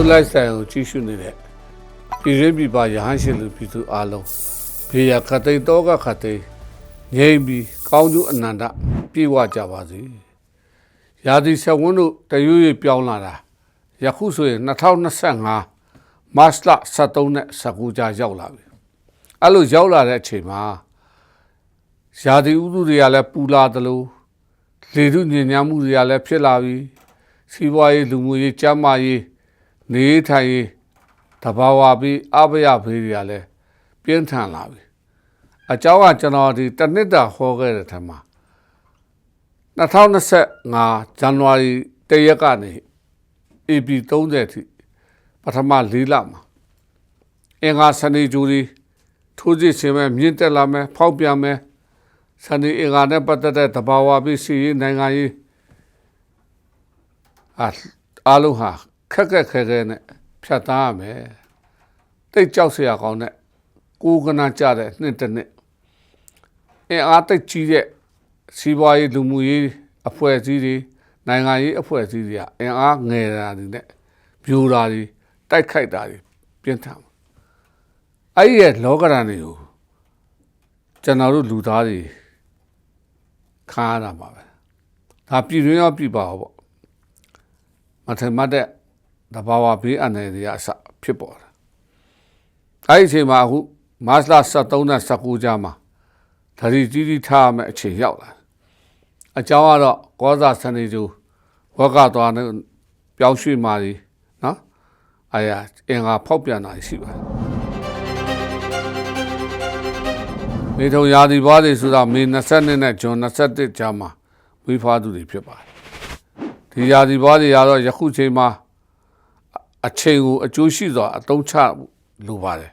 လူလိုက်ဆိုင်ကိုကြီးရှုနေတဲ့ပြည်ရင်းပြည်ပါရဟန်းရှင်လူပြည်သူအားလုံးဘေးရခတ်သိမ်းတော့ကခတ်သိမ်းငြိမ်ပြီးကောင်းကျိုးအနန္တပြေဝကြပါစေရာသီဆက်ဝန်းတို့တရွေ့ရွေ့ပြောင်းလာတာယခုဆိုရင်2025မတ်လ23နဲ့19ကြာရောက်လာပြီအဲ့လိုရောက်လာတဲ့အချိန်မှာရာသီဥတုတွေကလည်းပူလာသလိုလေထုညဉ့်ညမ်းမှုတွေကလည်းဖြစ်လာပြီစီးပွားရေးလူမှုရေးကျန်းမာရေး နေထိုင်ရေးတဘာဝပြီးအဘယဘေးတွေကလည်းပြင်းထန်လာပြီအเจ้าကကျွန်တော်ဒီတစ်နှစ်တာဟောခဲ့တဲ့ထက်မှာ2025ဇန်နဝါရီတရက်ကနေ AP 30ထိပထမ၄လမှာအင်္ဂါစနေဂျူရီထိုးစစ်ဆင်မဲ့မြင့်တက်လာမဲ့ဖောက်ပြန်မဲ့စနေအင်္ဂါနဲ့ပတ်သက်တဲ့တဘာဝပြီးစီရေးနိုင်ငံရေးအာအားလုံးဟာ ခက်ခက်ခဲခဲနဲ့ဖြတ်သားရမယ်တိတ်ကြောက်စရာကောင်းတဲ့ကိုယ်ကနာကြတဲ့နှစ်တစ်နှစ်အင်အားတိတ်ကြီးတဲ့စီးပွားရေးလူမှုရေးအဖွဲ့အစည်းတွေနိုင်ငံရေးအဖွဲ့အစည်းတွေကအင်အားငယ်တာတွေနဲ့ပြိုတာတွေတိုက်ခိုက်တာတွေပြင်းထန်အဲ့ဒီရဲ့လောကရန်တွေကိုကျွန်တော်တို့လူသားတွေခါရတာပါပဲဒါပြည်တွင်းရောပြည်ပါဟောပေါ့မထင်မှတ်တဲ့ တဘာဝဘေးအန္တရာယ်တွေအစဖြစ်ပေါ်တာအဲ့ဒီအချိန်မှာအခုမတ်လ23နဲ့19ကြားမှာဓာရီကြီးကြီးထားရမယ့်အချိန်ရောက်လာအကြောင်းကတော့ကောဇာစနေကျူဝက်ကသွားနဲ့ပြောင်းရွှေ့မာကြီးနော်အာရအင်္ဂါဖောက်ပြန်တာရှိပါတယ်မေထုံရာသီပွားတွေဆိုတာမေ22နဲ့ဇွန်21ကြားမှာဝေးဖွားသူတွေဖြစ်ပါတယ်ဒီရာသီပွားတွေကတော့ယခုချိန်မှာ အချိန်ကိုအကျိုးရှိစွာအသုံးချလိုပါတယ်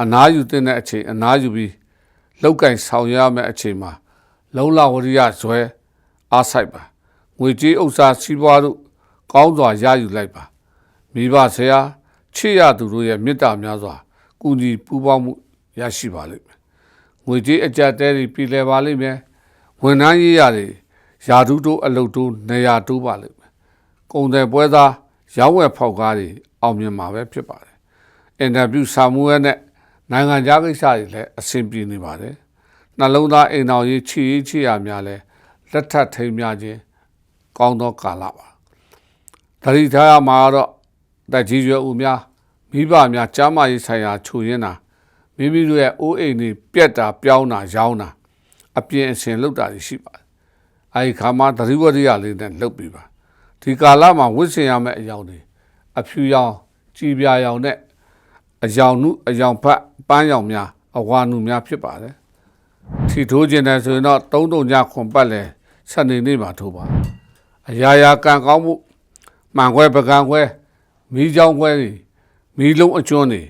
အနားယူတဲ့အချိန်အနားယူပြီးလောက်ကင်ဆောင်ရမယ့်အချိန်မှာလုံလဝရိယဇွဲအားဆိုင်ပါငွေကြေးဥစ္စာစီးပွားတို့ကောင်းစွာရယူလိုက်ပါမိဘဆရာချစ်ရသူတို့ရဲ့မေတ္တာများစွာကုညီပူးပေါင်းမှုရရှိပါလိမ့်မယ်ငွေကြေးအကြက်တဲတွေပြည်လဲပါလိမ့်မယ်ဝန်ထမ်းရေးရတယ်ယာဓုတို့အလုတ်တို့နေရာတိုးပါလိမ့်မယ်ကုန်တယ်ပွဲသား ရောင်းဝယ်ဖောက်ကားတွေအောင်မြင်မှာပဲဖြစ်ပါတယ်အင်တာဗျူးဆာမူရဲနဲ့နိုင်ငံခြားကိစ္စတွေလည်းအဆင်ပြေနေပါတယ်နှလုံးသားအိမ်တော်ရေးချီရေးချီရများလဲလက်ထပ်ထိမ်းများခြင်းကောင်းသောကာလပါတတိထားရမှာတော့တက်ကြီးရွယ်ဦးများမိဘများကြားမရေးဆိုင်ရာခြုံရင်းတာမိမိတို့ရဲ့အိုးအိမ်တွေပြက်တာပြောင်းတာရောင်းတာအပြင်အစင်လောက်တာရှိပါတယ်အဲဒီခါမှာသတိဝရိယလေးနဲ့လှုပ်ပြီးပါ ဒီကာလမှာဝစ်စင်ရမယ့်အယောင်တွေအဖြူရောင်ကြည်ပြာရောင်နဲ့အယောင်နုအယောင်ဖတ်ပန်းရောင်များအဝါနုများဖြစ်ပါတယ်ထီထိုးခြင်းတယ်ဆိုရင်တော့သုံးတုံညခွန်ပတ်လဲစနေနေ့မှာထိုးပါအရာရာကံကောင်းမှုမှန်ခွဲပကံခွဲမိချောင်းခွဲတွေမိလုံးအကျွန်းတွေ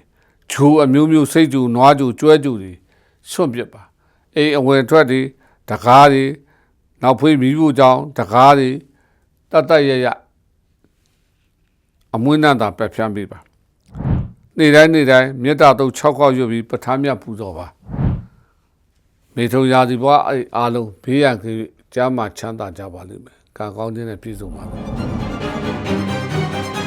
ဂျိုအမျိုးမျိုးစိတ်ကြူနွားကြူကျွဲကြူတွေဆွန့်ပစ်ပါအိမ်အဝင်ထွက်တွေတကားတွေနောက်ဖေးမိဖို့ကြောင့်တကားတွေ တတ်တတ်ရရအမွှေးနှံတာပက်ဖြန်းပေးပါနေ့တိုင်းနေ့တိုင်းမေတ္တာတုတ်6ခေါက်ရွတ်ပြီးပဋ္ဌာန်းမြတ်ပူဇော်ပါမေထုံရာစီဘွားအဲ့အားလုံးဘေးရန်ကြီးကြားမှာချမ်းသာကြပါလိမ့်မယ်ကံကောင်းခြင်းနဲ့ပြည့်စုံပါလိမ့်မယ်